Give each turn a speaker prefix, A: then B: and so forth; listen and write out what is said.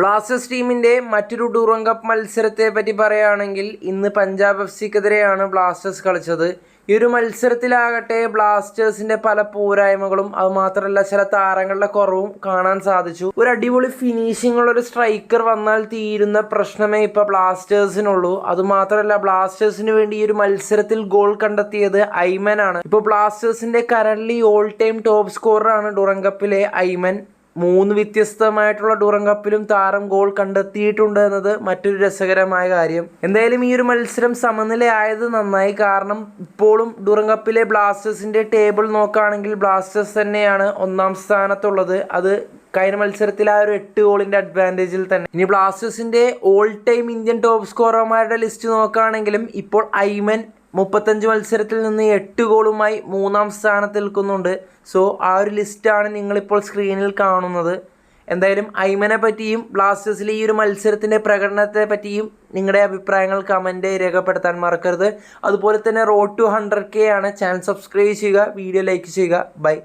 A: Blasters ടീമിന്റെ മറ്റൊരു ഡൂറം cup മത്സരത്തെ പറ്റി പറയുകയാണെങ്കിൽ ഇന്ന് പഞ്ചാബ് എഫ് സിക്കെതിരെയാണ് ബ്ലാസ്റ്റേഴ്സ് കളിച്ചത്. ഈ ഒരു മത്സരത്തിലാകട്ടെ ബ്ലാസ്റ്റേഴ്സിന്റെ പല പോരായ്മകളും അത് മാത്രമല്ല ചില താരങ്ങളുടെ കുറവും കാണാൻ സാധിച്ചു. ഒരു അടിപൊളി ഫിനിഷിംഗ് ഉള്ള ഒരു സ്ട്രൈക്കർ വന്നാൽ തീരുന്ന പ്രശ്നമേ ഇപ്പൊ ബ്ലാസ്റ്റേഴ്സിനുള്ളൂ. അത് മാത്രമല്ല ബ്ലാസ്റ്റേഴ്സിന് വേണ്ടി ഈ ഒരു മത്സരത്തിൽ ഗോൾ കണ്ടെത്തിയത് ഐമൻ ആണ് ഇപ്പോൾ ബ്ലാസ്റ്റേഴ്സിന്റെ കറന്റ് ഓൾ ടൈം ടോപ്പ് സ്കോററാണ് ഡുറങ്കപ്പിലെ ഐമൻ. മൂന്ന് വ്യത്യസ്തമായിട്ടുള്ള ഡൂറം കപ്പിലും താരം ഗോൾ കണ്ടെത്തിയിട്ടുണ്ട് എന്നത് മറ്റൊരു രസകരമായ കാര്യം. എന്തായാലും ഈ ഒരു മത്സരം സമനിലയായത് നന്നായി. കാരണം ഇപ്പോഴും ഡൂറം കപ്പിലെ ബ്ലാസ്റ്റേഴ്സിന്റെ ടേബിൾ നോക്കുകയാണെങ്കിൽ ബ്ലാസ്റ്റേഴ്സ് തന്നെയാണ് ഒന്നാം സ്ഥാനത്തുള്ളത്. അത് കഴിഞ്ഞ മത്സരത്തിൽ ആ ഒരു എട്ട് ഗോളിന്റെ അഡ്വാന്റേജിൽ തന്നെ. ഇനി ബ്ലാസ്റ്റേഴ്സിന്റെ ഓൾ ടൈം ഇന്ത്യൻ ടോപ്പ് സ്കോറർമാരുടെ ലിസ്റ്റ് നോക്കുകയാണെങ്കിലും ഇപ്പോൾ ഐമൻ മുപ്പത്തഞ്ച് മത്സരത്തിൽ നിന്ന് എട്ട് ഗോളുമായി മൂന്നാം സ്ഥാനത്ത് നിൽക്കുന്നുണ്ട്. സോ ആ ഒരു ലിസ്റ്റാണ് നിങ്ങളിപ്പോൾ സ്ക്രീനിൽ കാണുന്നത്. എന്തായാലും ഐമനെ പറ്റിയും ബ്ലാസ്റ്റേഴ്സിലെ ഈ ഒരു മത്സരത്തിന്റെ പ്രകടനത്തെ പറ്റിയും നിങ്ങളുടെ അഭിപ്രായങ്ങൾ കമന്റ് രേഖപ്പെടുത്താൻ മറക്കരുത്. അതുപോലെ തന്നെ റോഡ് ടു ഹൺഡ്രഡ് കെ ആണ് ചാനൽ സബ്സ്ക്രൈബ് ചെയ്യുക വീഡിയോ ലൈക്ക് ചെയ്യുക. ബൈ